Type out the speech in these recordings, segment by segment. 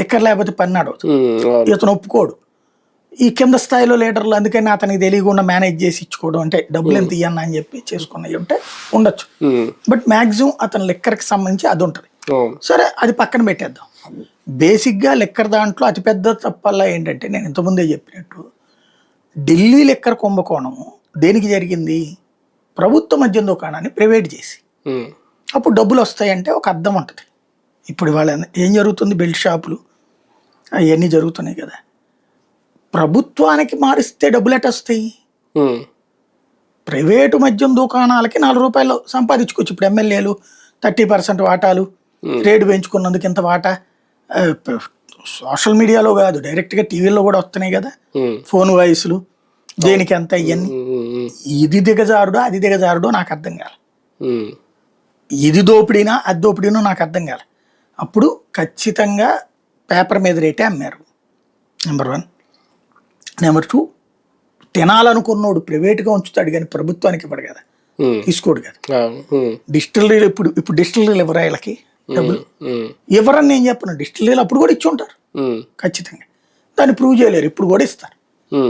Liquor లేకపోతే పని. ఇతను ఒప్పుకోడు. ఈ కింద స్థాయిలో లీడర్లు అందుకని అతనికి తెలియకుండా మేనేజ్ చేసి ఇచ్చుకోవడం అంటే డబ్బులు ఎంత ఇయ్యన్నా అని చెప్పి చేసుకున్నవి ఉంటే ఉండొచ్చు. బట్ మ్యాక్సిమం అతను లిక్కర్కి సంబంధించి అది ఉంటుంది. సరే అది పక్కన పెట్టేద్దాం. బేసిక్గా లెక్కర్ దాంట్లో అతిపెద్ద తప్పల్లా ఏంటంటే నేను ఇంతకుముందే చెప్పినట్టు ఢిల్లీ లెక్కర్ కుంభకోణము దేనికి జరిగింది? ప్రభుత్వ మద్యం దుకాణాన్ని ప్రైవేట్ చేసి. అప్పుడు డబ్బులు వస్తాయంటే ఒక అర్థం ఉంటుంది. ఇప్పుడు వాళ్ళ ఏం జరుగుతుంది? బెల్ట్ షాపులు. అవన్నీ జరుగుతున్నాయి కదా. ప్రభుత్వానికి మారిస్తే డబ్బులు ఎట్ట వస్తాయి? ప్రైవేటు మద్యం దుకాణాలకి నాలుగు రూపాయలు సంపాదించుకోవచ్చు. ఇప్పుడు ఎమ్మెల్యేలు థర్టీ పర్సెంట్ వాటాలు రేటు పెంచుకున్నందుకు ఇంత వాటా. సోషల్ మీడియాలో కాదు డైరెక్ట్గా టీవీలో కూడా వస్తున్నాయి కదా. ఫోన్ వాయిస్లు దేనికి ఎంత ఇవన్నీ ఉమ్, ఇది దిగజారుడో అది దిగజారుడో నాకు అర్థం కాల. ఇది దోపిడీనా అది దోపిడీనో నాకు అర్థం కాల. అప్పుడు ఖచ్చితంగా పేపర్ మీద రేటే అమ్మారు. నెంబర్ వన్ నెంబర్ టూ తినాలనుకున్నోడు ప్రైవేట్గా ఉంచుతాడు కానీ ప్రభుత్వానికి ఇవ్వడు కదా. ఉమ్, తీసుకోడు కదా. ఉమ్, డిస్టిలరీలు ఇప్పుడు ఇప్పుడు డిస్టిలరీలు ఇవ్వరా వీళ్ళకి? డబ్బులు. ఉమ్, ఇవ్వరని నేను చెప్పను. డిస్టిలరీలు అప్పుడు కూడా ఇచ్చి ఉంటారు ఖచ్చితంగా. దాన్ని ప్రూవ్ చేయలేరు. ఇప్పుడు కూడా ఇస్తారు.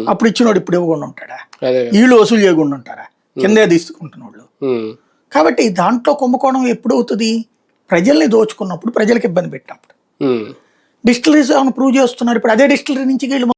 అప్పుడు ఇచ్చినోడు ఇప్పుడు ఇవ్వకుండా ఉంటాడా? వీళ్ళు వసూలు చేయకుండా ఉంటారా? కిందే తీసుకుంటున్న వాళ్ళు ఉమ్, కాబట్టి దాంట్లో కుంభకోణం ఎప్పుడు అవుతుంది ప్రజల్ని దోచుకున్నప్పుడు ప్రజలకు ఇబ్బంది పెట్టినప్పుడు. డిస్టిలరీస్ ఏమైనా ప్రూవ్ చేస్తున్నారు? ఇప్పుడు అదే డిస్టిలరీ నుంచి వీళ్ళు